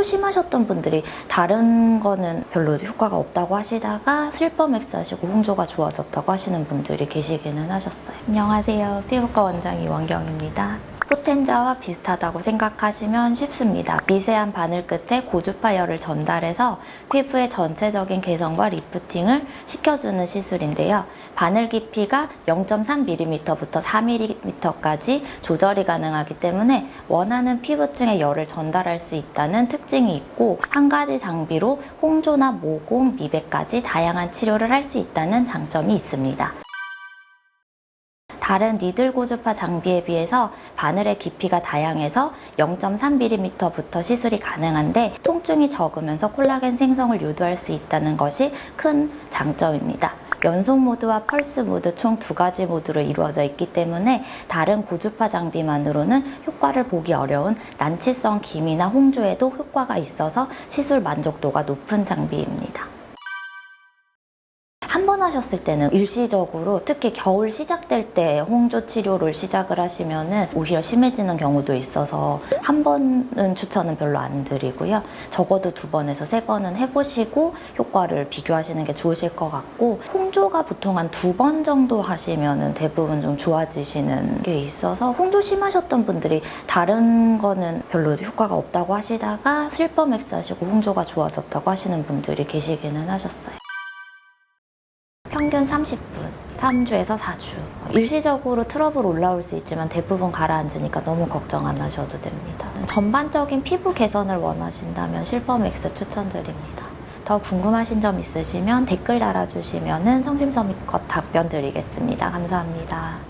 홍조 심하셨던 분들이 다른 거는 별로 효과가 없다고 하시다가 실버맥스 하시고 홍조가 좋아졌다고 하시는 분들이 계시기는 하셨어요. 안녕하세요. 피부과 원장 이원경입니다. 포텐자와 비슷하다고 생각하시면 쉽습니다. 미세한 바늘 끝에 고주파 열을 전달해서 피부의 전체적인 개선과 리프팅을 시켜주는 시술인데요. 바늘 깊이가 0.3mm부터 4mm까지 조절이 가능하기 때문에 원하는 피부층에 열을 전달할 수 있다는 특징이 있고 한 가지 장비로 홍조나 모공, 미백까지 다양한 치료를 할 수 있다는 장점이 있습니다. 다른 니들 고주파 장비에 비해서 바늘의 깊이가 다양해서 0.3mm부터 시술이 가능한데 통증이 적으면서 콜라겐 생성을 유도할 수 있다는 것이 큰 장점입니다. 연속 모드와 펄스 모드 총 두 가지 모드로 이루어져 있기 때문에 다른 고주파 장비만으로는 효과를 보기 어려운 난치성 기미나 홍조에도 효과가 있어서 시술 만족도가 높은 장비입니다. 한번 하셨을 때는 일시적으로 특히 겨울 시작될 때 홍조 치료를 시작을 하시면은 오히려 심해지는 경우도 있어서 한 번은 추천은 별로 안 드리고요. 적어도 두 번에서 세 번은 해보시고 효과를 비교하시는 게 좋으실 것 같고 홍조가 보통 한 두 번 정도 하시면은 대부분 좀 좋아지시는 게 있어서 홍조 심하셨던 분들이 다른 거는 별로 효과가 없다고 하시다가 실버맥스 하시고 홍조가 좋아졌다고 하시는 분들이 계시기는 하셨어요. 평균 30분, 3주에서 4주. 일시적으로 트러블 올라올 수 있지만 대부분 가라앉으니까 너무 걱정 안 하셔도 됩니다. 전반적인 피부 개선을 원하신다면 실버맥스 추천드립니다. 더 궁금하신 점 있으시면 댓글 달아주시면 성심성의껏 답변 드리겠습니다. 감사합니다.